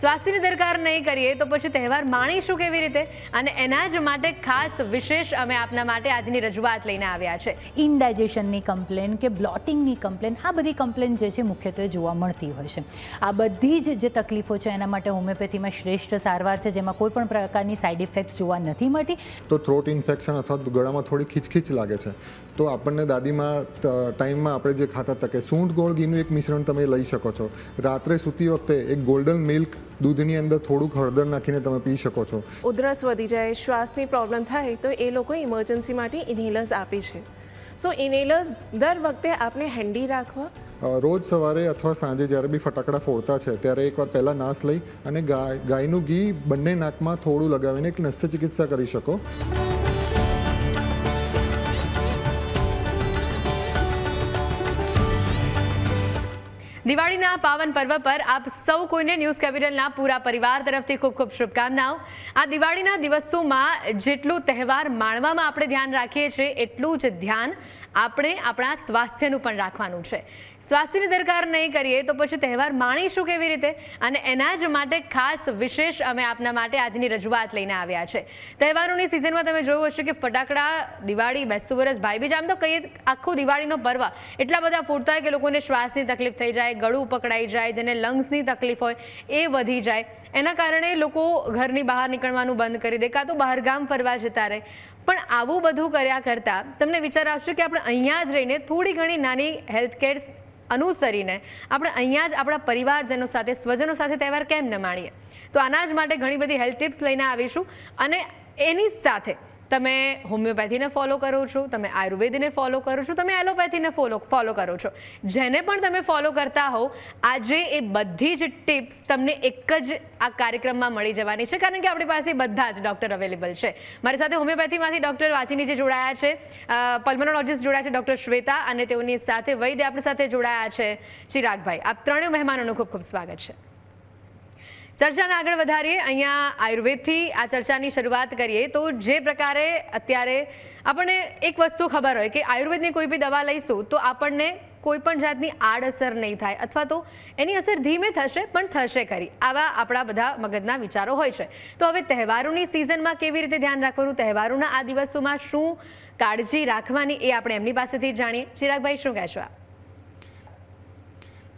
સ્વાસ્થ્યની દરકાર નહીં કરીએ તો પછી તહેવાર માણીશું કેવી રીતે? અને એના જ માટે ખાસ વિશેષ અમે આપના માટે આજની રજૂઆત લઈને આવ્યા છે. ઇનડાઇજેશનની કમ્પ્લેન કે બ્લોટિંગની કમ્પ્લેન આ બધી કમ્પ્લેન જે છે મુખ્યત્વે જોવા મળતી હોય છે. આ બધી જ જે તકલીફો છે એના માટે હોમિયોપેથીમાં શ્રેષ્ઠ સારવાર છે જેમાં કોઈ પણ પ્રકારની સાઇડ ઇફેક્ટ્સ જોવા નથી મળતી. તો થ્રોટ ઇન્ફેક્શન અથવા ગળામાં થોડી ખીચખીચ લાગે છે. તો આપણને દાદીમાં ટાઈમમાં આપણે જે ખાતા હતા કે સૂંઠ ગોળ ઘીનું એક મિશ્રણ તમે લઈ શકો છો. રાત્રે સૂતી વખતે એક ગોલ્ડન મિલ્ક દૂધની અંદર થોડુંક હળદર નાખીને તમે પી શકો છો. ઉધરસ વધી જાય શ્વાસની પ્રોબ્લેમ થાય તો એ લોકો ઇમરજન્સી માટે ઇન્હેલર્સ આપે છે. સો ઇન્હેલર્સ દર વખતે આપણે હેન્ડી રાખવા? રોજ સવારે અથવા સાંજે જ્યારે બી ફટાકડા ફોડતા છે ત્યારે એકવાર પહેલાં નાશ લઈ અને ગાય ગાયનું ઘી બંને નાકમાં થોડું લગાવીને એક નસ્ય ચિકિત્સા કરી શકો. દિવાળીના પાવન પર્વ પર આપ સૌ કોઈને ન્યૂઝ કેપિટલના પૂરા પરિવાર તરફથી ખૂબ ખૂબ શુભકામનાઓ. આ દિવાળીના દિવસોમાં જેટલું તહેવાર માણવામાં આપણે ધ્યાન રાખીએ છીએ, એટલું જ ધ્યાન આપણે આપણા સ્વાસ્થ્યનું પણ રાખવાનું છે. સ્વાસ્થ્યની દરકાર નહીં કરીએ તો પછી તહેવાર માણીશું કેવી રીતે? અને એના જ માટે ખાસ વિશેષ અમે આપના માટે આજની રજૂઆત લઈને આવ્યા છે. તહેવારોની સિઝનમાં તમે જોયું હશે કે ફટાકડા, દિવાળી, બેસતું વરસ, ભાઈબીજ, આમ તો કહીએ આખું દિવાળીનો પર્વ. એટલા બધા ફૂટતા હોય કે લોકોને શ્વાસની તકલીફ થઈ જાય, ગળું પકડાઈ જાય, જેને લંગ્સની તકલીફ હોય, એ વધી જાય. એના કારણે લોકો ઘરની બહાર નીકળવાનું બંધ કરી દે, કાં તો બહારગામ ફરવા જતા રહે. પણ આવું બધું કર્યા કરતાં તમને વિચાર આવશે કે આપણે અહીંયા જ રહીને થોડી ઘણી નાની હેલ્થ કેર અનુસરીને આપણે અહીંયા જ આપણા પરિવારજનો સાથે, સ્વજનો સાથે તહેવાર કેમ ન માણીએ? તો આના જ માટે ઘણી બધી હેલ્થ ટિપ્સ લઈને આવીશું અને એની સાથે તમે હોમિયોપેથીને ફોલો કરો છો, તમે આયુર્વેદને ફોલો કરો છો, તમે એલોપેથીને ફોલો ફોલો કરો છો. જેને પણ તમે ફોલો કરતા હો આજે એ બધી જ ટિપ્સ તમને એક જ આ કાર્યક્રમમાં મળી જવાની છે, કારણ કે આપણી પાસે બધા જ ડૉક્ટર અવેલેબલ છે. મારી સાથે હોમિયોપેથીમાંથી ડૉક્ટર વાચીનીજી જોડાયા છે પલ્મોનોલોજીસ્ટ જોડાયા છે ડૉક્ટર શ્વેતા અને તેઓની સાથે વૈદ્ય આપણી સાથે જોડાયા છે ચિરાગભાઈ. આપ ત્રણેય મહેમાનોનું ખૂબ ખૂબ સ્વાગત છે. ચર્ચાને આગળ વધારીએ. અહીંયા આયુર્વેદથી આ ચર્ચાની શરૂઆત કરીએ. તો જે પ્રકારે અત્યારે આપણને એક વસ્તુ ખબર હોય કે આયુર્વેદની કોઈ બી દવા લઈશું, તો આપણને કોઈ પણ જાતની આડઅસર નહીં થાય અથવા તો એની અસર ધીમે થશે, પણ થશે ખરી. આવા આપણા બધા મગજના વિચારો હોય છે. તો હવે તહેવારોની સિઝનમાં કેવી રીતે ધ્યાન રાખવાનું, તહેવારોના આ દિવસોમાં શું કાળજી રાખવાની એ આપણે એમની પાસેથી જાણીએ. ચિરાગભાઈ, શું કહેશો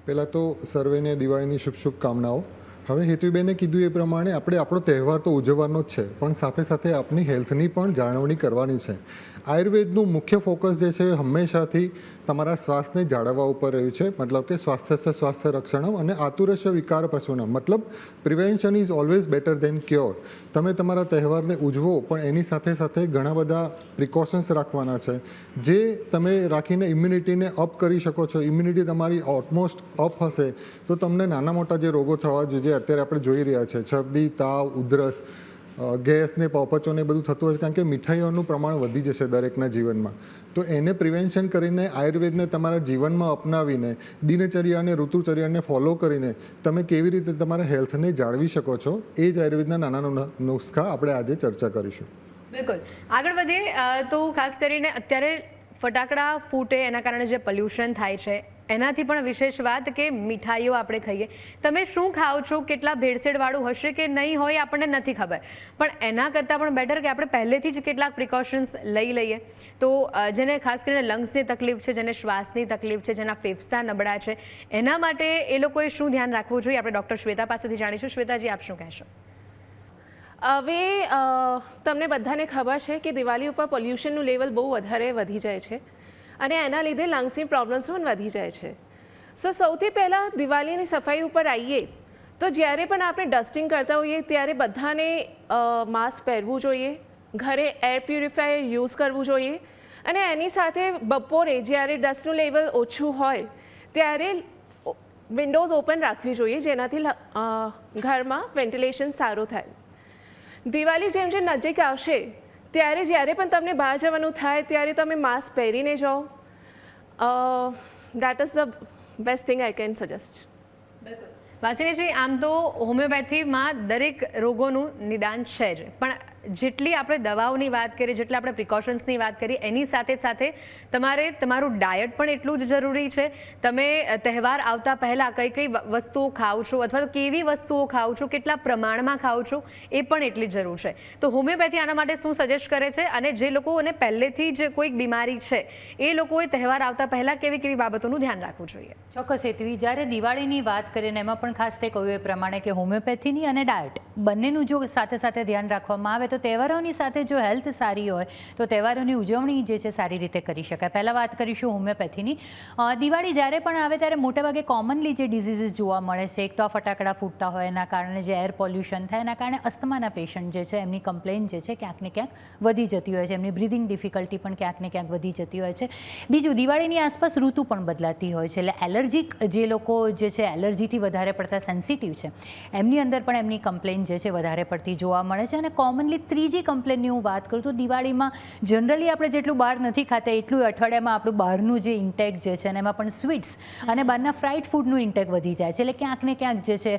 પહેલાં તો સર્વેને દિવાળીની શુભ શુભકામનાઓ. હવે હેતુબેને કીધું એ પ્રમાણે આપણે આપણો તહેવાર તો ઉજવવાનો જ છે, પણ સાથે સાથે આપણી હેલ્થની પણ જાળવણી કરવાની છે. આયુર્વેદનું મુખ્ય ફોકસ જે છે, હંમેશાથી તમારા શ્વાસને જાળવવા ઉપર રહ્યું છે. મતલબ કે સ્વાસ્થ્ય સ્વાસ્થ્ય રક્ષણમ અને આતુરસ્ય વિકાર પશુનમ. મતલબ prevention is always better than cure તમે તમારા તહેવારને ઉજવો, પણ એની સાથે સાથે ઘણા બધા પ્રિકોશન્સ રાખવાના છે. જે તમે રાખીને ઇમ્યુનિટીને અપ કરી શકો છો ઇમ્યુનિટી તમારી ઓટમોસ્ટ અપ હશે, તો તમને નાના મોટા જે રોગો થવા જે અત્યારે આપણે જોઈ રહ્યા છે. શરદી, તાવ, ઉધરસ ગેસ ને પપચો ને બધું થતું હોય છે, કારણ કે મીઠાઈઓનું પ્રમાણ વધી જશે દરેકના જીવનમાં. તો એને પ્રિવેન્શન કરીને આયુર્વેદને તમારા જીવનમાં અપનાવીને, દિનચર્યા અને ઋતુચર્યાને ફોલો કરીને તમે કેવી રીતે તમારા હેલ્થને જાળવી શકો છો, એ જ આયુર્વેદના નાના નુસ્ખા આપણે આજે ચર્ચા કરીશું. બિલકુલ. આગળ વધીએ તો ખાસ કરીને અત્યારે ફટાકડા ફૂટે એના કારણે જે પોલ્યુશન થાય છે એનાથી પણ વિશેષ વાત કે મીઠાઈઓ આપણે ખાઈએ. તમે શું ખાઓ છો? કેટલા ભેળસેળવાળું હશે કે નહીં હોય આપણને નથી ખબર. પણ એના કરતાં પણ બેટર કે આપણે પહેલેથી જ કેટલાક પ્રિકોશન્સ લઈ લઈએ. તો જેને ખાસ કરીને લંગ્સની તકલીફ છે, જેને શ્વાસની તકલીફ છે, જેના ફેફસા નબળા છે, એના માટે એ લોકોએ શું ધ્યાન રાખવું જોઈએ? આપણે ડૉક્ટર શ્વેતા પાસેથી જાણીશું. શ્વેતાજી, આપ શું કહેશો? હવે તમને બધાને ખબર છે કે દિવાળી ઉપર પોલ્યુશનનું લેવલ બહુ વધારે વધી જાય છે. અને એના લીધે લંગ્સની પ્રોબ્લેમ્સ પણ વધી જાય છે. સો સૌથી પહેલાં દિવાળીની સફાઈ ઉપર આવીએ તો જ્યારે પણ આપણે ડસ્ટિંગ કરતા હોઈએ, ત્યારે બધાને માસ્ક પહેરવું જોઈએ, ઘરે એર પ્યુરિફાયર યુઝ કરવું જોઈએ, અને એની સાથે બપોરે જ્યારે ડસ્ટનું લેવલ ઓછું હોય, ત્યારે વિન્ડોઝ ઓપન રાખવી જોઈએ, જેનાથી ઘરમાં વેન્ટિલેશન સારું થાય. દિવાળી જેમ જેમ નજીક આવશે ત્યારે જ્યારે પણ તમને બહાર જવાનું થાય, ત્યારે તમે માસ્ક પહેરીને જાઓ. That is the best thing I can suggest વાંચનીજી આમ તો હોમિયોપેથીમાં દરેક રોગોનું નિદાન છે જ. પણ જેટલી આપણે દવાઓની વાત કરીએ, જેટલી આપણે પ્રિકોશન્સની વાત કરીએ, એની સાથે સાથે તમારે તમારું ડાયટ પણ એટલું જ જરૂરી છે. તમે તહેવાર આવતા પહેલાં કઈ કઈ વસ્તુઓ ખાઓ છો અથવા તો કેવી વસ્તુઓ ખાઓ છો, કેટલા પ્રમાણમાં ખાઓ છો, એ પણ એટલી જરૂર છે. તો હોમિયોપેથી આના માટે શું સજેસ્ટ કરે છે? અને જે લોકોને પહેલેથી જ કોઈક બીમારી છે, એ લોકોએ તહેવાર આવતા પહેલાં કેવી કેવી બાબતોનું ધ્યાન રાખવું જોઈએ? ચોક્કસ હેતુવી જ્યારે દિવાળીની વાત કરીએ એમાં પણ ખાસ તે કહ્યું એ પ્રમાણે કે હોમિયોપેથીની અને ડાયટ બંનેનું જો સાથે સાથે ધ્યાન રાખવામાં આવે તો તહેવારોની સાથે જો હેલ્થ સારી હોય, તો તહેવારોની ઉજવણી જે છે સારી રીતે કરી શકાય. પહેલાં વાત કરીશું હોમિયોપેથીની. દિવાળી જ્યારે પણ આવે ત્યારે મોટાભાગે કોમનલી જે ડિઝીઝીસ જોવા મળે છે, એક તો આ ફટાકડા ફૂટતા હોય એના કારણે જે એર પોલ્યુશન થાય એના કારણે અસ્થમાના પેશન્ટ જે છે એમની કમ્પ્લેન જે છે ક્યાંક ને ક્યાંક વધી જતી હોય છે. એમની બ્રિધિંગ ડિફિકલ્ટી પણ ક્યાંક ને ક્યાંક વધી જતી હોય છે. બીજું, દિવાળીની આસપાસ ઋતુ પણ બદલાતી હોય છે. એટલે એલર્જીક જે લોકો જે છે એલર્જીથી વધારે પડતા સેન્સિટિવ છે, એમની અંદર પણ એમની કમ્પ્લેન જે છે વધારે પડતી જોવા મળે છે અને કોમનલી ત્રીજી કમ્પ્લેનની હું વાત કરું તો દિવાળીમાં જનરલી આપણે જેટલું બહાર નથી ખાતા, એટલું અઠવાડિયામાં આપણું બહારનું જે ઇન્ટેક જે છે એમાં પણ સ્વીટ્સ અને બહારના ફ્રાઈડ ફૂડનું ઇન્ટેક વધી જાય છે. એટલે ક્યાંક ને ક્યાંક જે છે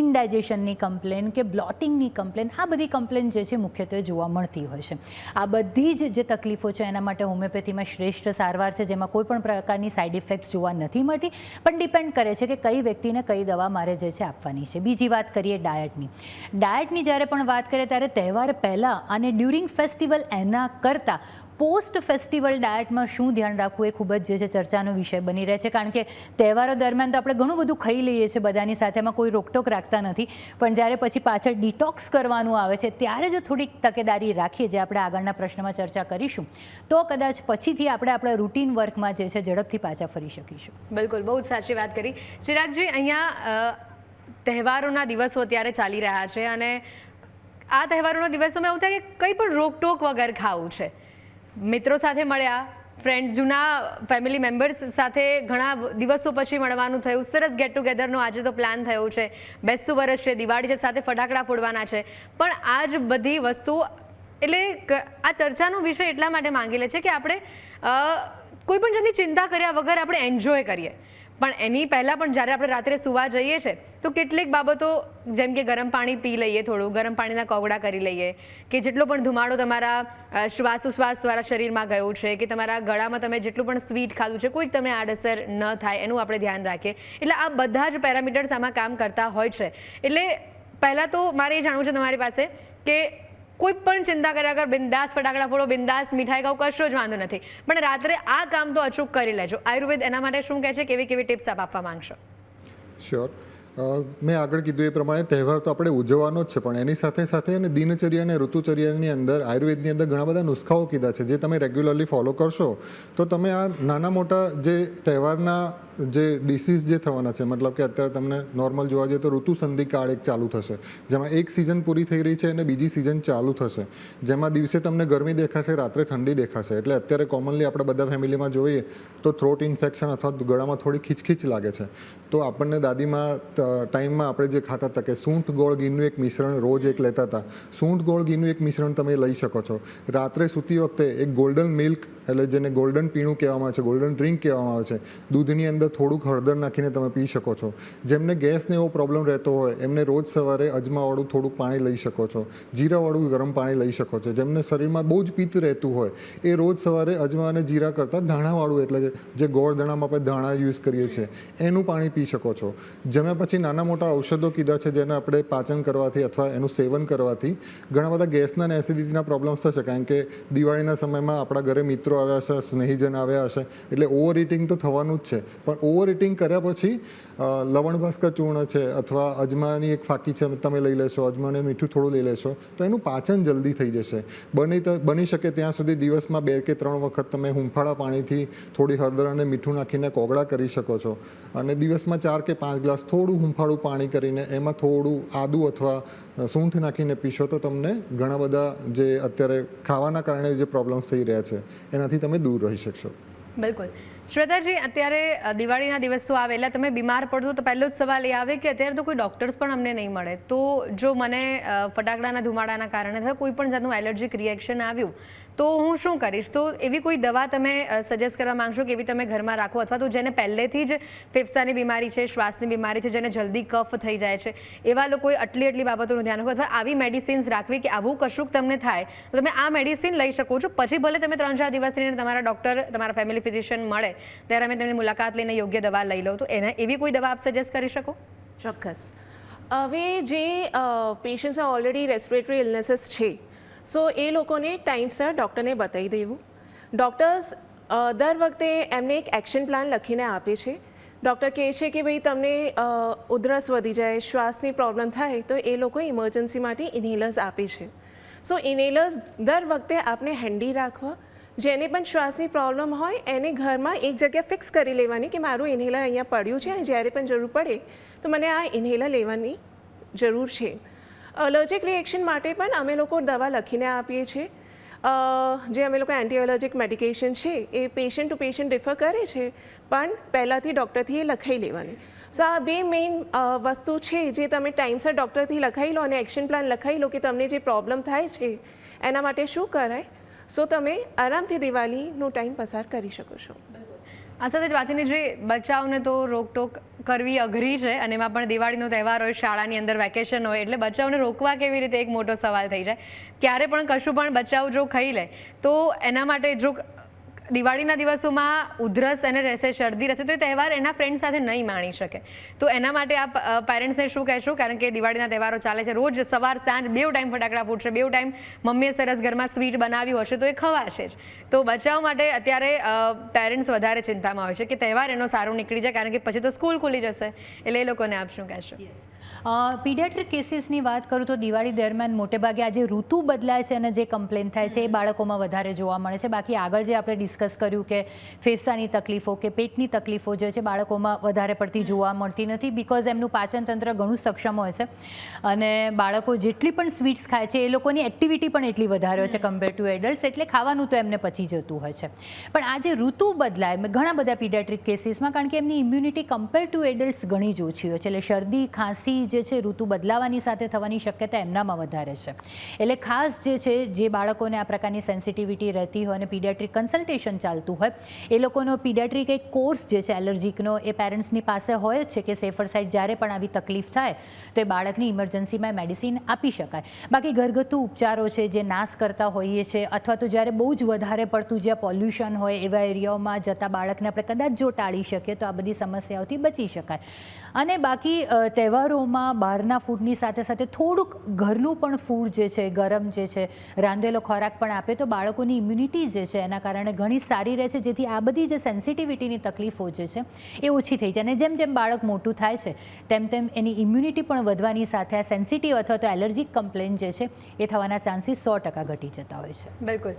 ઇનડાઇજેશનની કમ્પ્લેન કે બ્લોટિંગની કમ્પ્લેન આ બધી કમ્પ્લેન જે છે મુખ્યત્વે જોવા મળતી હોય છે. આ બધી જ જે તકલીફો છે એના માટે હોમિયોપેથીમાં શ્રેષ્ઠ સારવાર છે, જેમાં કોઈ પણ પ્રકારની સાઇડ ઇફેક્ટ્સ જોવા નથી મળતી, પણ ડિપેન્ડ કરે છે કે કઈ વ્યક્તિને કઈ દવા મારે જે છે આપવાની છે. બીજી વાત કરીએ ડાયટની ડાયટની જ્યારે પણ વાત કરીએ ત્યારે તહેવાર પહેલાં અને ડ્યુરિંગ ફેસ્ટિવલ એના કરતાં પોસ્ટ ફેસ્ટિવલ ડાયટમાં શું ધ્યાન રાખવું એ ખૂબ જ જે છે ચર્ચાનો વિષય બની રહે છે. કારણ કે તહેવારો દરમિયાન તો આપણે ઘણું બધું ખાઈ લઈએ છીએ, બધાની સાથે એમાં કોઈ રોકટોક રાખતા નથી. પણ જ્યારે પછી પાછળ ડિટોક્સ કરવાનું આવે છે, ત્યારે જો થોડીક તકેદારી રાખીએ જે આપણે આગળના પ્રશ્નમાં ચર્ચા કરીશું, તો કદાચ પછીથી આપણે આપણા રૂટીન વર્કમાં જે છે ઝડપથી પાછા ફરી શકીશું. બિલકુલ, બહુ જ સાચી વાત કરી. ચિરાગજી, અહીંયા તહેવારોના દિવસો અત્યારે ચાલી રહ્યા છે અને આ તહેવારોના દિવસોમાં એવું થાય કે કંઈ પણ રોકટોક વગર ખાવું છે. મિત્રો સાથે મળ્યા ફ્રેન્ડ જૂના ફેમિલી મેમ્બર્સ સાથે ઘણા દિવસો પછી મળવાનું થયું. સરસ ગેટ ટુગેધરનો આજે તો પ્લાન થયો છે. બેસતું વર્ષ છે, દિવાળી છે, સાથે ફટાકડા ફોડવાના છે. પણ આ જ બધી વસ્તુ, એટલે આ ચર્ચાનો વિષય એટલા માટે માંગી લે છે કે આપણે કોઈ પણ જાતની ચિંતા કર્યા વગર આપણે એન્જોય કરીએ. પણ એની પહેલાં પણ જ્યારે આપણે રાત્રે સુવા જઈએ છીએ તો કેટલીક બાબતો, જેમ કે ગરમ પાણી પી લઈએ થોડું, ગરમ પાણીના કોગડા કરી લઈએ, કે જેટલો પણ ધુમાડો તમારા શ્વાસોશ્વાસ દ્વારા શરીરમાં ગયો છે, કે તમારા ગળામાં તમે જેટલું પણ સ્વીટ ખાધું છે, કોઈક તમને આડઅસર ન થાય, એનું આપણે ધ્યાન રાખીએ. એટલે આ બધા જ પેરામીટર્સ આમાં કામ કરતા હોય છે. એટલે પહેલાં તો મારે એ જાણવું છે તમારી પાસે કે કોઈ પણ ચિંતા કર્યા કર બિંદાસ ફટાકડા ફોડો, બિંદાસ મીઠાઈ ખાવ, કશો જ વાંધો નથી. પણ રાત્રે આ કામ તો અચૂક કરી લેજો. આયુર્વેદ એના માટે શું કહે છે? કેવી કેવી ટિપ્સ આપ આપવા માંગશો? શ્યોર મેં આગળ કીધું એ પ્રમાણે તહેવાર તો આપણે ઉજવવાનો જ છે, પણ એની સાથે સાથે અને દિનચર્યા અને ઋતુચર્યાની અંદર આયુર્વેદની અંદર ઘણા બધા નુસ્ખાઓ કીધા છે, જે તમે રેગ્યુલરલી ફોલો કરશો, તો તમે આ નાના મોટા જે તહેવારના જે ડિસીઝ જે થવાના છે, મતલબ કે અત્યારે તમને નોર્મલ જોવા જઈએ તો ઋતુ સંધિ કાળ એક ચાલુ થશે. જેમાં એક સિઝન પૂરી થઈ રહી છે અને બીજી સિઝન ચાલુ થશે. જેમાં દિવસે તમને ગરમી દેખાશે, રાત્રે ઠંડી દેખાશે. એટલે અત્યારે કોમનલી આપણે બધા ફેમિલીમાં જોઈએ તો થ્રોટ ઇન્ફેક્શન અથવા ગળામાં થોડી ખીચખીચ લાગે છે. તો આપણને દાદીમાં ટાઈમમાં આપણે જે ખાતા હતા કે સૂંઠ ગોળ ઘીનું એક મિશ્રણ રોજ એક લેતા હતા. સૂંઠ ગોળ ઘીનું એક મિશ્રણ તમે લઈ શકો છો. રાત્રે સૂતી વખતે એક ગોલ્ડન મિલ્ક એટલે જેને ગોલ્ડન પીણું કહેવામાં આવે છે ગોલ્ડન ડ્રિંક કહેવામાં આવે છે, દૂધની અંદર થોડુંક હળદર નાખીને તમે પી શકો છો. જેમને ગેસને એવો પ્રોબ્લેમ રહેતો હોય, એમને રોજ સવારે અજમાવાળું થોડુંક પાણી લઈ શકો છો. જીરાવાળું ગરમ પાણી લઈ શકો છો. જેમને શરીરમાં બહુ જ પિત્ત રહેતું હોય, એ રોજ સવારે અજમા અને જીરા કરતાં ધાણાવાળું એટલે જે ગોળ દાણામાં આપણે ધાણા યુઝ કરીએ છીએ, એનું પાણી પી શકો છો. જેમાં પછી નાના મોટા ઔષધો કીધા છે, જેને આપણે પાચન કરવાથી અથવા એનું સેવન કરવાથી ઘણા બધા ગેસના અને એસિડિટીના પ્રોબ્લેમ્સ થશે. કારણ કે દિવાળીના સમયમાં આપણા ઘરે મિત્રો આવ્યા હશે, સ્નેહીજન આવ્યા હશે, એટલે ઓવર ઇટિંગ તો થવાનું જ છે. પણ ઓવર ઇટિંગ કર્યા પછી લવણભાસ્કર લવણ ભાસ્કર ચૂર્ણ છે અથવા અજમાની એક ફાકી છે, તમે લઈ લેશો, અજમાને મીઠું થોડું લઈ લેશો, તો એનું પાચન જલ્દી થઈ જશે. બની બની શકે ત્યાં સુધી દિવસમાં બે કે ત્રણ વખત તમે હુંફાળા પાણીથી થોડી હળદર અને મીઠું નાખીને કોગળા કરી શકો છો. અને દિવસમાં ચાર કે પાંચ ગ્લાસ થોડું હુંફાળું પાણી કરીને એમાં થોડું આદું અથવા સૂંઠ નાખીને પીશો તો તમને ઘણા બધા જે અત્યારે ખાવાના કારણે જે પ્રોબ્લેમ્સ થઈ રહ્યા છે, એનાથી તમે દૂર રહી શકશો. બિલકુલ. શ્વેતાજી, અત્યારે દિવાળીના દિવસો આવેલા તમે બીમાર પડશો તો પહેલો જ સવાલ એ આવે કે અત્યારે તો કોઈ ડૉક્ટર્સ પણ અમને નહીં મળે. તો જો મને ફટાકડાના ધુમાડાના કારણે અથવા કોઈ પણ જાતનું એલર્જીક રિએક્શન આવ્યું તો હું શું કરીશ? તો એવી કોઈ દવા તમે સજેસ્ટ કરવા માંગશો કે એવી તમે ઘરમાં રાખો અથવા તો જેને પહેલેથી જ ફેફસાની બીમારી છે, શ્વાસની બીમારી છે, જેને જલ્દી કફ થઈ જાય છે, એવા લોકોએ આટલી આટલી બાબતોનું ધ્યાન રાખો અથવા આવી મેડિસિન્સ રાખવી કે આવું કશુંક તમને થાય, તો તમે આ મેડિસિન લઈ શકો છો. પછી ભલે તમે ત્રણ ચાર દિવસ રહીને તમારા ડૉક્ટર તમારા ફેમિલી ફિઝિશિયન મળે, ત્યારે અમે તેમની મુલાકાત લઈને યોગ્ય દવા લઈ લો તો એને, એવી કોઈ દવા આપ સજેસ્ટ કરી શકો? ચોક્કસ. હવે જે પેશન્ટ્સના ઓલરેડી રેસ્પિરેટરી ઇલનેસીસ છે સો એ લોકોને ટાઈમસર ડૉક્ટરને બતાવી દેવું. ડૉક્ટર્સ દર વખતે એમને એક એક્શન પ્લાન લખીને આપે છે. ડૉક્ટર કહે છે કે ભાઈ તમને ઉધરસ વધી જાય, શ્વાસની પ્રોબ્લેમ થાય, તો એ લોકો ઇમરજન્સી માટે ઇન્હેલર્સ આપે છે. સો ઇન્હેલર્સ દર વખતે આપણે હેન્ડી રાખવા. જેને પણ શ્વાસની પ્રોબ્લેમ હોય, એને ઘરમાં એક જગ્યા ફિક્સ કરી લેવાની કે મારું ઇન્હેલર અહીંયા પડ્યું છે અને જ્યારે પણ જરૂર પડે, તો મને આ ઇન્હેલર લેવાની જરૂર છે. એલર્જીક રિએક્શન માટે પણ અમે લોકો દવા લખીને આપીએ છીએ. જે અમે લોકો એન્ટી એલર્જિક મેડિકેશન છે, એ પેશન્ટ ટુ પેશન્ટ ડિફર કરે છે, પણ પહેલાંથી ડૉક્ટરથી એ લખાઈ લેવાની. સો આ બે મેઇન વસ્તુ છે જે તમે ટાઈમસર ડૉક્ટરથી લખાઈ લો અને એક્શન પ્લાન લખાઈ લો કે તમને જે પ્રોબ્લેમ થાય છે, એના માટે શું કરાય? સો તમે આરામથી દિવાળીનો ટાઈમ પસાર કરી શકો છો. આ સાથે જ વાંચીને જે બચાવને તો રોકટોક કરવી અઘરી છે અને એમાં પણ દિવાળીનો તહેવાર હોય, શાળાની અંદર વેકેશન હોય, એટલે બચ્ચાઓને રોકવા કેવી રીતે એક મોટો સવાલ થઈ જાય? ક્યારે પણ કશું પણ બચ્ચાઓ જો ખાઈ લે, તો એના માટે જો દિવાળીના દિવસોમાં ઉધરસ અને રહેશે, શરદી રહેશે, તો એ તહેવાર એના ફ્રેન્ડ સાથે નહીં માણી શકે. તો એના માટે આપ પેરેન્ટ્સને શું કહેશો? કારણ કે દિવાળીના તહેવારો ચાલે છે. રોજ સવાર, સાંજ બેવ ટાઈમ ફટાકડા ફૂટશે બેવ ટાઈમ મમ્મીએ સરસ ઘરમાં સ્વીટ બનાવ્યું હશે, તો એ ખવાશે જ. તો બચાવ માટે અત્યારે પેરેન્ટ્સ વધારે ચિંતામાં હોય છે કે તહેવાર એનો સારો નીકળી જાય, કારણ કે પછી તો સ્કૂલ ખુલી જશે. એટલે એ લોકોને આપ શું કહેશો? પીડિયાટ્રિક કેસીસની વાત કરું તો દિવાળી દરમિયાન મોટેભાગે આજે ઋતુ બદલાય છે અને જે કમ્પ્લેન થાય છે એ બાળકોમાં વધારે જોવા મળે છે. બાકી આગળ જે આપણે ડિસ્કસ કર્યું કે ફેફસાની તકલીફો કે પેટની તકલીફો જે છે બાળકોમાં વધારે પડતી જોવા મળતી નથી બિકોઝ એમનું પાચનતંત્ર ઘણું સક્ષમ હોય છે. અને બાળકો જેટલી પણ સ્વીટ્સ ખાય છે એ લોકોની એક્ટિવિટી પણ એટલી વધારે હોય છે કમ્પેર ટુ એડલ્ટ્સ એટલે ખાવાનું તો એમને પચી જતું હોય છે. પણ આ જે ઋતુ બદલાય ઘણા બધા પીડિયાટ્રિક કેસીસમાં કારણ કે એમની ઇમ્યુનિટી કમ્પેર ટુ એડલ્ટ્સ ઘણી જ ઓછી હોય છે. એટલે શરદી, ખાંસી જે છે ઋતુ બદલાવાની સાથે થવાની શક્યતા એમનામાં વધારે છે. એટલે ખાસ જે છે જે બાળકોને આ પ્રકારની સેન્સિટિવિટી રહેતી હોય અને પીડિયાટ્રિક કન્સલ્ટેશન ચાલતું હોય એ લોકોનો પીડિયાટ્રિક એક કોર્સ જે છે એલર્જીકનો એ પેરેન્ટ્સની પાસે હોય જ છે કે સેફર સાઇડ જ્યારે પણ આવી તકલીફ થાય તો એ બાળકની ઇમરજન્સીમાં મેડિસિન આપી શકાય. બાકી ઘરગથ્થુ ઉપચારો છે જે નાશ કરતા હોઈએ છે અથવા તો જ્યારે બહુ જ વધારે પડતું જ્યાં પોલ્યુશન હોય એવા એરિયાઓમાં જતા બાળકને આપણે કદાચ જો ટાળી શકીએ તો આ બધી સમસ્યાઓથી બચી શકાય. અને બાકી અ, તહેવારોમાં બહારના ફૂડની સાથે સાથે થોડુંક ઘરનું પણ ફૂડ જે છે, ગરમ જે છે, રાંધેલો ખોરાક પણ આપે, તો બાળકોની ઇમ્યુનિટી જે છે, એના કારણે ઘણી સારી રહે છે. જેથી આ બધી જે સેન્સિટિવિટીની તકલીફો જે છે, એ ઓછી થઈ જાય. અને જેમ જેમ બાળક મોટું થાય છે, તેમ તેમ એની ઇમ્યુનિટી પણ વધવાની સાથે આ સેન્સિટિવ અથવા તો એલર્જીક કમ્પ્લેન જે છે, એ થવાના ચાન્સીસ સો ટકા ઘટી જતા હોય છે. બિલકુલ.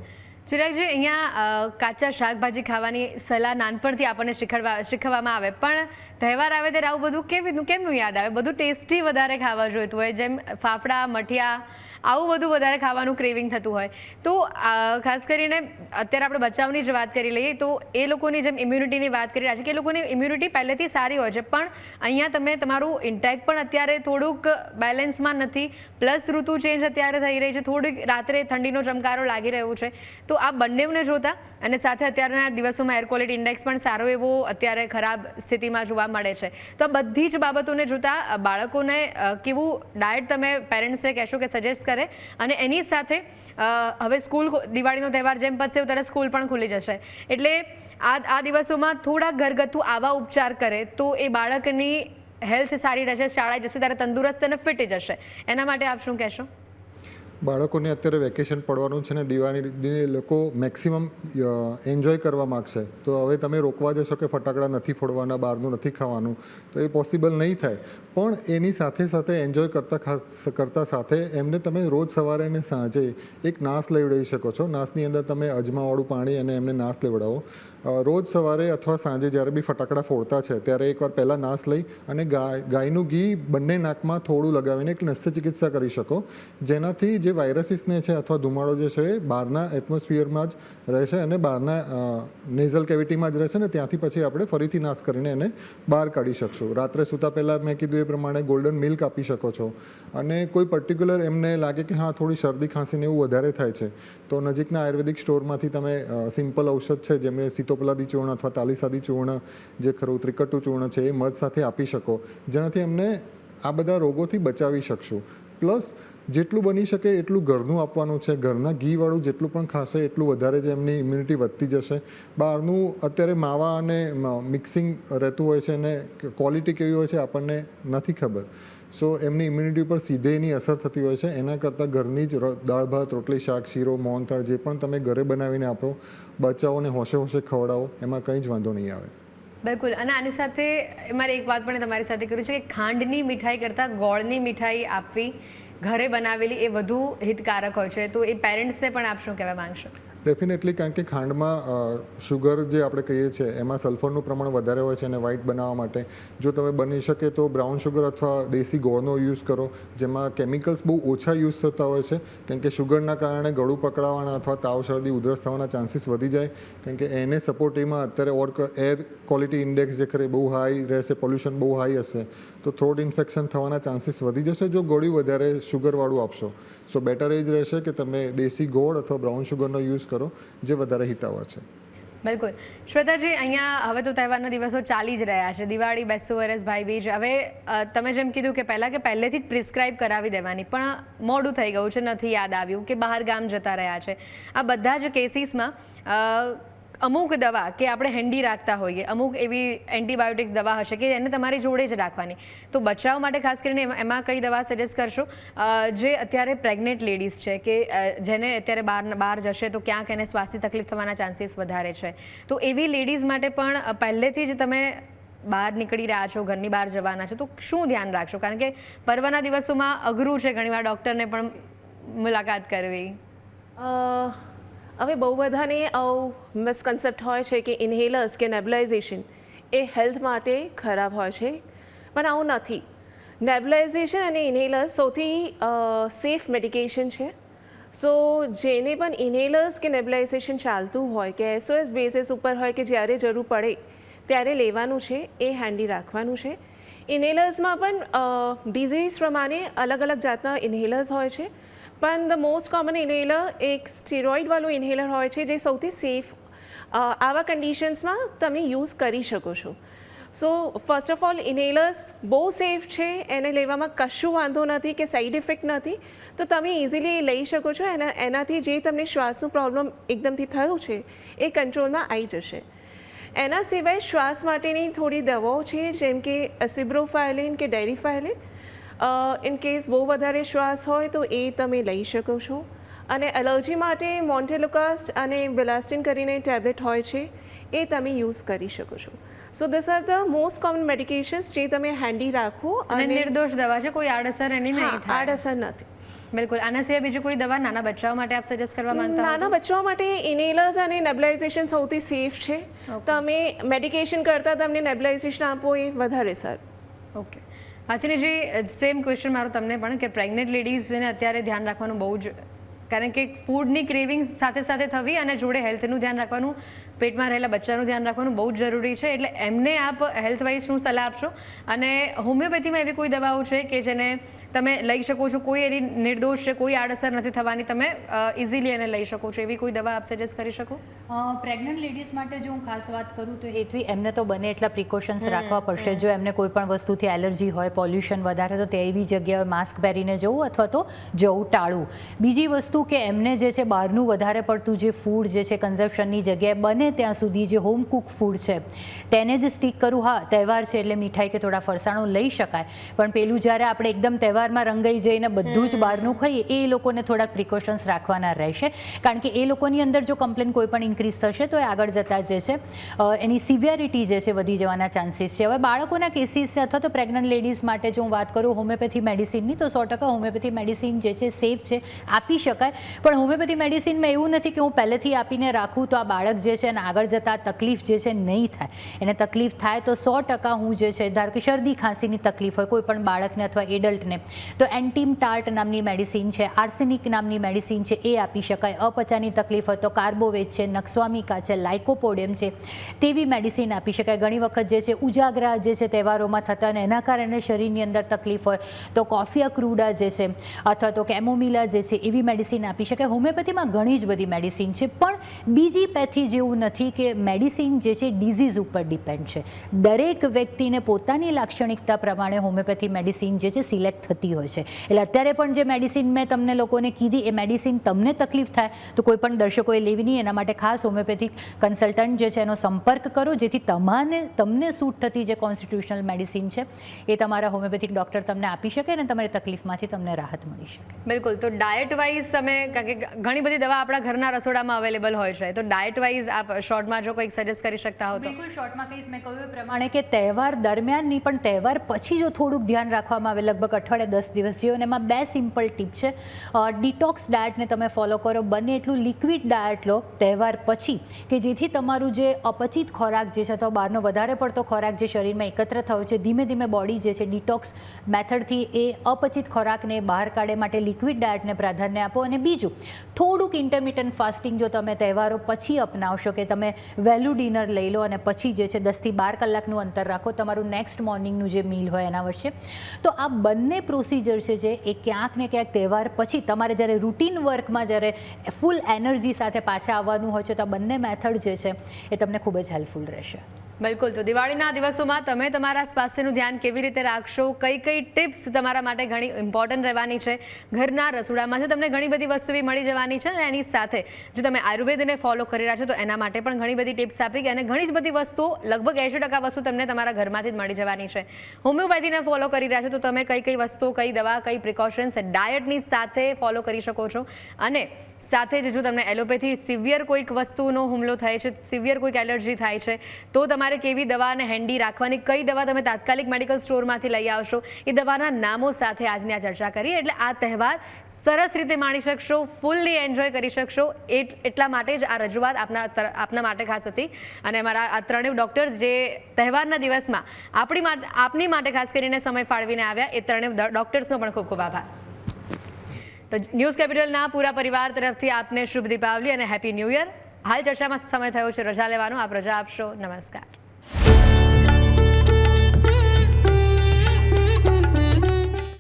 ચિરાગજી, અહીંયા કાચા શાકભાજી ખાવાની સલાહ નાનપણથી આપણને શીખવા શીખવવામાં આવે. પણ તહેવાર આવે ત્યારે આવું બધું કેવી કેમનું યાદ આવે? બધું ટેસ્ટી વધારે ખાવા જોઈતું હોય જેમ ફાફડા, મઠિયા, આવું બધું વધારે ખાવાનું ક્રેવિંગ થતું હોય. તો ખાસ કરીને અત્યારે આપણે બચાવની જ વાત કરી લઈએ તો એ લોકોની જેમ ઇમ્યુનિટીની વાત કરી રહ્યા છે કે એ લોકોની ઇમ્યુનિટી પહેલેથી સારી હોય છે, પણ અહીંયા તમે તમારું ઇન્ટેક પણ અત્યારે થોડુંક બેલેન્સમાં નથી. પ્લસ ઋતુ ચેન્જ અત્યારે થઈ રહી છે, થોડીક રાત્રે ઠંડીનો ચમકારો લાગી રહ્યો છે. તો આ બંનેને જોતા અને સાથે અત્યારના દિવસોમાં એર ક્વોલિટી ઇન્ડેક્સ પણ સારો એવો અત્યારે ખરાબ સ્થિતિમાં જોવા મળે છે. તો બધી જ બાબતોને જોતા બાળકોને કેવું ડાયટ તમે પેરેન્ટ્સે કહેશો કે સજેસ્ટ કરે અને એની સાથે હવે સ્કૂલ દિવાળીનો તહેવાર જેમ પતશે ત્યારે સ્કૂલ પણ ખુલી જશે. એટલે આ આ દિવસોમાં થોડા ઘરગથ્થુ આવા ઉપચાર કરે તો એ બાળકની હેલ્થ સારી રહેશે, શાળાએ જશે, ત્યારે તંદુરસ્ત અને ફિટ જશે. એના માટે આપ શું કહેશો? બાળકોને અત્યારે વેકેશન પડવાનું છે ને દિવાળીને લોકો મેક્સિમમ એન્જોય કરવા માગશે. તો હવે તમે રોકવા જશો કે ફટાકડા નથી ફોડવાના, બહારનું નથી ખાવાનું, તો એ પોસિબલ નહીં થાય. પણ એની સાથે સાથે એન્જોય કરતા કરતા સાથે એમને તમે રોજ સવારે અને સાંજે એક નાશ લેવડાવી શકો છો. નાશની અંદર તમે અજમાવાળું પાણી અને એમને નાશ લેવડાવો. રોજ સવારે અથવા સાંજે જ્યારે બી ફટાકડા ફોડતા છે, ત્યારે એકવાર પહેલાં નાશ લઈ અને ગાય, ગાયનું ઘી બંને નાકમાં થોડું લગાવીને એક નસ્ય ચિકિત્સા કરી શકો. જેનાથી જે વાયરસીસને છે અથવા ધુમાડો જે છે, એ બહારના એટમોસ્ફિયરમાં જ રહેશે અને બહારના નેઝલ કેવિટીમાં જ રહેશે ને ત્યાંથી પછી આપણે ફરીથી નાશ કરીને એને બહાર કાઢી શકશું. રાત્રે સૂતા પહેલાં મેં કીધું એ પ્રમાણે ગોલ્ડન મિલ્ક આપી શકો છો. અને કોઈ પર્ટિક્યુલર એમને લાગે કે હા, થોડી શરદી ખાંસીને એવું વધારે થાય છે, તો નજીકના આયુર્વેદિક સ્ટોરમાંથી તમે સિમ્પલ ઔષધ છે, જેમ કે સીતોપલાદી ચૂર્ણ અથવા તાલીસાદી ચૂર્ણ, જે ખરું ત્રિકટું ચૂર્ણ છે, એ મધ સાથે આપી શકો, જેનાથી એમને આ બધા રોગોથી બચાવી શકશું. પ્લસ, જેટલું બની શકે એટલું ઘરનું આપવાનું છે. ઘરના ઘીવાળું જેટલું પણ ખાશે, એટલું વધારે જ એમની ઇમ્યુનિટી વધતી જશે. બહારનું અત્યારે માવા અને મિક્સિંગ રહેતું હોય છે અને ક્વોલિટી કેવી હોય છે, આપણને નથી ખબર. સો એમની ઇમ્યુનિટી પર સીધે એની અસર થતી હોય છે. એના કરતાં ઘરની જ દાળ ભાત, રોટલી, શાક, શીરો મોહનથાળ જે પણ તમે ઘરે બનાવીને આપો, બચ્ચાઓને હોશે હોશે ખવડાવો, એમાં કંઈ જ વાંધો નહીં આવે. બિલકુલ. અને આની સાથે, મારે એક વાત પણ તમારી સાથે કર્યું છે કે ખાંડની મીઠાઈ કરતાં ગોળની મીઠાઈ આપવી, ઘરે બનાવેલી એ વધુ હિતકારક હોય છે. તો એ પેરેન્ટ્સને પણ આપ શું કહેવા માંગશો? ડેફિનેટલી કારણ કે ખાંડમાં શુગર જે આપણે કહીએ છીએ, એમાં સલ્ફરનું પ્રમાણ વધારે હોય છે અને વ્હાઇટ બનાવવા માટે. જો તમે બની શકે તો બ્રાઉન શુગર અથવા દેશી ગોળનો યુઝ કરો, જેમાં કેમિકલ્સ બહુ ઓછા યુઝ થતા હોય છે. કારણ કે શુગરના કારણે ગળું પકડાવાના અથવા તાવ, શરદી, ઉધરસ થવાના ચાન્સીસ વધી જાય. કારણ કે એને સપોર્ટિવમાં અત્યારે ઓર એર ક્વોલિટી ઇન્ડેક્સ જે ખરે બહુ હાઈ રહેશે પોલ્યુશન બહુ હાઈ હશે. તો થ્રોટ ઇન્ફેક્શન થવાના ચાન્સીસ વધી જશે જો ગળ્યું વધારે શુગરવાળું આપશો. સો બેટર એ જ રહેશે કે તમે દેશી ગોળ અથવા બ્રાઉન શુગરનો યુઝ કરો, જે વધારે હિતાવહ છે. બિલકુલ. શ્વેતાજી, અહીંયા હવે તો તહેવારના દિવસો ચાલી જ રહ્યા છે. દિવાળી, બેસતું ભાઈ બીજ હવે તમે જેમ કીધું કે પહેલાં કે પહેલેથી જ પ્રિસ્ક્રાઇબ કરાવી દેવાની, પણ મોડું થઈ ગયું છે, નથી યાદ આવ્યું કે બહાર ગામ જતા રહ્યા છે. આ બધા જ કેસીસમાં અમુક દવા કે આપણે હેન્ડી રાખતા હોઈએ, અમુક એવી એન્ટીબાયોટિક્સ દવા હશે કે એને તમારી જોડે જ રાખવાની. તો બચાવ માટે ખાસ કરીને એમાં- કઈ દવા સજેસ્ટ કરશો? જે અત્યારે પ્રેગ્નેન્ટ લેડીઝ છે કે જેને અત્યારે બહાર બહાર જશે તો ક્યાંક એને શ્વાસની તકલીફ થવાના ચાન્સીસ વધારે છે. તો એવી લેડીઝ માટે પણ પહેલેથી જ તમે બહાર નીકળી રહ્યા છો, ઘરની બહાર જવાના છો, તો શું ધ્યાન રાખશો? કારણ કે પર્વના દિવસોમાં અઘરું છે, ઘણીવાર ડૉક્ટરને પણ મુલાકાત કરવી. હવે બહુ બધાને મિસકન્સેપ્ટ હોય છે કે ઇન્હેલર્સ કે નેબ્યુલાઇઝેશન એ હેલ્થ માટે ખરાબ હોય છે, પણ આવું નથી. નેબ્યુલાઇઝેશન અને ઇન્હેલર્સ સૌથી સેફ મેડિકેશન છે. સો જેને પણ ઇન્હેલર્સ કે નેબ્યુલાઇઝેશન ચાલતું હોય કે એસઓએસ બેસિસ ઉપર હોય કે જ્યારે જરૂર પડે, ત્યારે લેવાનું છે, એ હેન્ડી રાખવાનું છે. ઇન્હેલર્સમાં પણ ડિઝીઝ પ્રમાણે અલગ અલગ જાતના ઇન્હેલર્સ હોય છે. પણ ધ મોસ્ટ કોમન ઇન્હેલર એક સ્ટીરોઇડવાળું ઇન્હેલર હોય છે જે સૌથી સેફ આવા કન્ડિશન્સમાં તમે યુઝ કરી શકો છો. So first of all inhalers બહુ સેફ છે, એને લેવામાં કશું વાંધો નથી કે સાઈડ ઇફેક્ટ નથી. તો તમે ઇઝીલી એ લઈ શકો છો, એના, એનાથી જે તમને શ્વાસનું પ્રોબ્લેમ એકદમથી થયું છે, એ કંટ્રોલમાં આવી જશે. એના સિવાય શ્વાસ માટેની થોડી દવાઓ છે, જેમ કે એસિબ્રોફાયલિન કે ડેરિફાયલિન ઇન કેસ બહુ વધારે શ્વાસ હોય તો એ તમે લઈ શકો છો. અને એલર્જી માટે મોન્ટેલોકાસ્ટ અને બિલાસ્ટિન કરીને ટેબ્લેટ હોય છે એ તમે યુઝ કરી શકો છો. So this are the most common medications જે તમે હેન્ડી રાખો અને નિર્દોષ દવા છે કોઈ આડઅસર એની નહીં થાય. આડઅસર નથી. બિલકુલ. આના સિવાય બીજી કોઈ દવા નાના બચ્ચાઓ માટે આપ સજેસ્ટ કરવા માંગતા નાના બચ્ચાઓ માટે ઇનેલર્સ અને નેબ્યુલાઇઝેશન સૌથી સેફ છે. તમે મેડિકેશન કરતાં તમને નેબ્યુલાઇઝેશન આપો એ વધારે સર. ઓકે વાંચનીજી સેમ ક્વેશ્ચન મારો તમને પણ કે પ્રેગ્નેન્ટ લેડીઝને અત્યારે ધ્યાન રાખવાનું બહુ જ કારણ કે ફૂડની ક્રેવિંગ સાથે સાથે થવી અને જોડે હેલ્થનું ધ્યાન રાખવાનું, પેટમાં રહેલા બચ્ચાનું ધ્યાન રાખવાનું બહુ જ જરૂરી છે. એટલે એમને આપ હેલ્થ વાઇઝ શું સલાહ આપશો? અને હોમિયોપેથીમાં એવી કોઈ દવાઓ છે કે જેને તમે લઈ શકો છો. કોઈ એની નિર્દોષ છે કોઈ આડઅસર નથી થવાની. તમે ઇઝીલી એને લઈ શકો છો. એવી કોઈ દવા આપ સજેસ્ટ કરી શકો? પ્રેગ્નન્ટ લેડીઝ માટે જો હું ખાસ વાત કરું તો એથી એમને તો બને એટલા પ્રિકોશન્સ રાખવા પડશે. જો એમને કોઈ પણ વસ્તુથી એલર્જી હોય પોલ્યુશન વધારે તો તેવી જગ્યાએ માસ્ક પહેરીને જવું અથવા તો જવું ટાળવું. બીજી વસ્તુ કે એમને જે છે બહારનું વધારે પડતું જે ફૂડ જે છે કન્ઝપ્શનની જગ્યાએ બને ત્યાં સુધી જે હોમ કુક ફૂડ છે તેને જ સ્ટીક કરવું હા તહેવાર છે એટલે મીઠાઈ કે થોડા ફરસાણો લઈ શકાય. પણ પેલું જ્યારે આપણે એકદમ તહેવાર તહેવારમાં રંગાઈ જઈને બધું જ બહારનું ખાઈએ એ લોકોને થોડાક પ્રિકોશન્સ રાખવાના રહેશે. કારણ કે એ લોકોની અંદર જો કમ્પ્લેન કોઈ પણ ઇન્ક્રીઝ થશે તો એ આગળ જતાં જે છે એની સિવિયરિટી જે છે વધી જવાના ચાન્સીસ છે. હવે બાળકોના કેસીસ છે અથવા તો પ્રેગ્નન્ટ લેડીઝ માટે જો હું વાત કરું હોમિયોપેથી મેડિસિનની તો સો ટકા હોમિયોપેથી મેડિસિન જે છે સેફ છે આપી શકાય. પણ હોમિયોપેથી મેડિસિનમાં એવું નથી કે હું પહેલેથી આપીને રાખું તો આ બાળક જે છે એને આગળ જતાં તકલીફ જે છે નહીં થાય. એને તકલીફ થાય તો સો ટકા હું જે છે ધારો કે શરદી ખાંસીની તકલીફ હોય કોઈ પણ બાળકને અથવા એડલ્ટને તો એન્ટીમ ટાર્ટ નામની મેડિસિન છે આર્સેનિક નામની મેડિસિન છે, એ આપી શકાય. અપચાની તકલીફ હોય તો કાર્બોવેજ છે, નક્સ્વામિકા છે લાઇકોપોડિયમ છે, તેવી મેડિસિન આપી શકાય. ઘણી વખત જે છે, ઉજાગરા જે છે, તહેવારોમાં થતા અને એના કારણે શરીરની અંદર તકલીફ હોય તો કોફિયા ક્રૂડા જે છે, અથવા તો કેમોમિલા જે છે, એવી મેડિસિન આપી શકાય. હોમિયોપેથીમાં ઘણી જ બધી મેડિસિન છે, પણ બીજી પેથી જેવું નથી કે મેડિસિન જે છે ડિઝીઝ ઉપર ડિપેન્ડ છે. દરેક વ્યક્તિને પોતાની લાક્ષણિકતા પ્રમાણે હોમિયોપેથી મેડિસિન જે છે સિલેક્ટ થતી હોય છે. એટલે અત્યારે પણ જે મેડિસિન મેં તમને લોકોને કીધી એ મેડિસિન તમને તકલીફ થાય તો કોઈ પણ દર્શકોએ લેવી નહીં. એના માટે ખાસ હોમિયોપેથિક કન્સલ્ટન્ટ જે છે એનો સંપર્ક કરો જેથી તમારે તમને સૂટ થતી જે કોન્સ્ટિટ્યુશનલ મેડિસિન છે એ તમારા હોમિયોપેથિક ડૉક્ટર તમને આપી શકે અને તમારી તકલીફમાંથી તમને રાહત મળી શકે. બિલકુલ. તો ડાયટ વાઇઝ તમે કારણ કે ઘણી બધી દવા આપણા ઘરના રસોડામાં અવેલેબલ હોય છે. તો ડાયટ વાઇઝ આપ શોર્ટમાં જો કંઈક સજેસ્ટ કરી શકતા હો તો? બિલકુલ શોર્ટમાં કહીશ. મેં કહ્યું એ પ્રમાણે કે તહેવાર દરમિયાનની પણ તહેવાર પછી જો થોડુંક ધ્યાન રાખવામાં આવે લગભગ અઠવાડિયે દસ દિવસ જેવું. અને એમાં બે સિમ્પલ ટીપ છે. ડિટોક્સ ડાયટને તમે ફોલો કરો. બને એટલું લિક્વિડ ડાયટ લો તહેવાર પછી, કે જેથી તમારું જે અપચિત ખોરાક જે છે, અથવા બહારનો વધારે પડતો ખોરાક જે શરીરમાં એકત્ર થયો છે, ધીમે ધીમે બોડી જે છે ડિટોક્સ મેથડથી એ અપચિત ખોરાકને બહાર કાઢે માટે લિક્વિડ ડાયટને પ્રાધાન્ય આપો. અને બીજું, થોડુંક ઇન્ટરમિટન્ટ ફાસ્ટિંગ જો તમે તહેવારો પછી અપનાવશો, કે તમે વહેલું ડિનર લઈ લો અને પછી જે છે દસથી બાર કલાકનું અંતર રાખો, તમારું નેક્સ્ટ મોર્નિંગનું જે મીલ હોય એના વચ્ચે તો આ બંને પ્રોસિજર છે જે એ ક્યાંક ને ક્યાંક તહેવાર પછી તમારે જ્યારે રૂટીન વર્કમાં જ્યારે ફૂલ એનર્જી સાથે પાછા આવવાનું હોય છે તો આ બંને મેથડ જે છે એ તમને ખૂબ જ હેલ્પફુલ રહેશે. બિલકુલ. તો દિવાળીના દિવસોમાં તમે તમારા સ્વાસ્થ્યનું ધ્યાન કેવી રીતે રાખશો? કઈ કઈ ટિપ્સ તમારા માટે ઘણી ઇમ્પોર્ટન્ટ રહેવાની છે? ઘરના રસોડામાં તમને ઘણી બધી વસ્તુ મળી જવાની છે અને એની સાથે જો તમે આયુર્વેદને ફોલો કરી રહ્યા છો તો એના માટે પણ ઘણી બધી ટિપ્સ આપી અને ઘણી જ બધી વસ્તુઓ, લગભગ એંશી ટકા વસ્તુ તમને તમારા ઘરમાંથી જ મળી જવાની છે. હોમિયોપેથીને ફોલો કરી રહ્યા છો તો તમે કઈ કઈ વસ્તુઓ કઈ દવા, કઈ પ્રિકોશન્સ ડાયટની સાથે ફોલો કરી શકો છો? અને સાથે જ જો તમને એલોપેથી સિવિયર કોઈક વસ્તુનો હુમલો થાય છે સિવિયર કોઈક એલર્જી થાય છે, તો તમારે કેવી દવાને હેન્ડી રાખવાની, કઈ દવા તમે તાત્કાલિક મેડિકલ સ્ટોરમાંથી લઈ આવશો, એ દવાના નામો સાથે આજની આ ચર્ચા કરી. એટલે આ તહેવાર સરસ રીતે માણી શકશો, ફૂલ્લી એન્જોય કરી શકશો. એટલા માટે જ આ રજૂઆત આપના આપના માટે ખાસ હતી. અને અમારા આ ત્રણેય ડૉક્ટર્સ જે તહેવારના દિવસમાં આપણી આપની માટે ખાસ કરીને સમય ફાળવીને આવ્યા, એ ત્રણેય ડૉક્ટર્સનો પણ ખૂબ ખૂબ આભાર. તો ન્યૂઝ કેપિટલના પૂરા પરિવાર તરફથી આપને શુભ દીપાવલી અને હેપી ન્યૂ યર. હાલ ચર્ચામાં સમય થયો છે, રજા લેવાનો. આપ રજા આપશો. નમસ્કાર.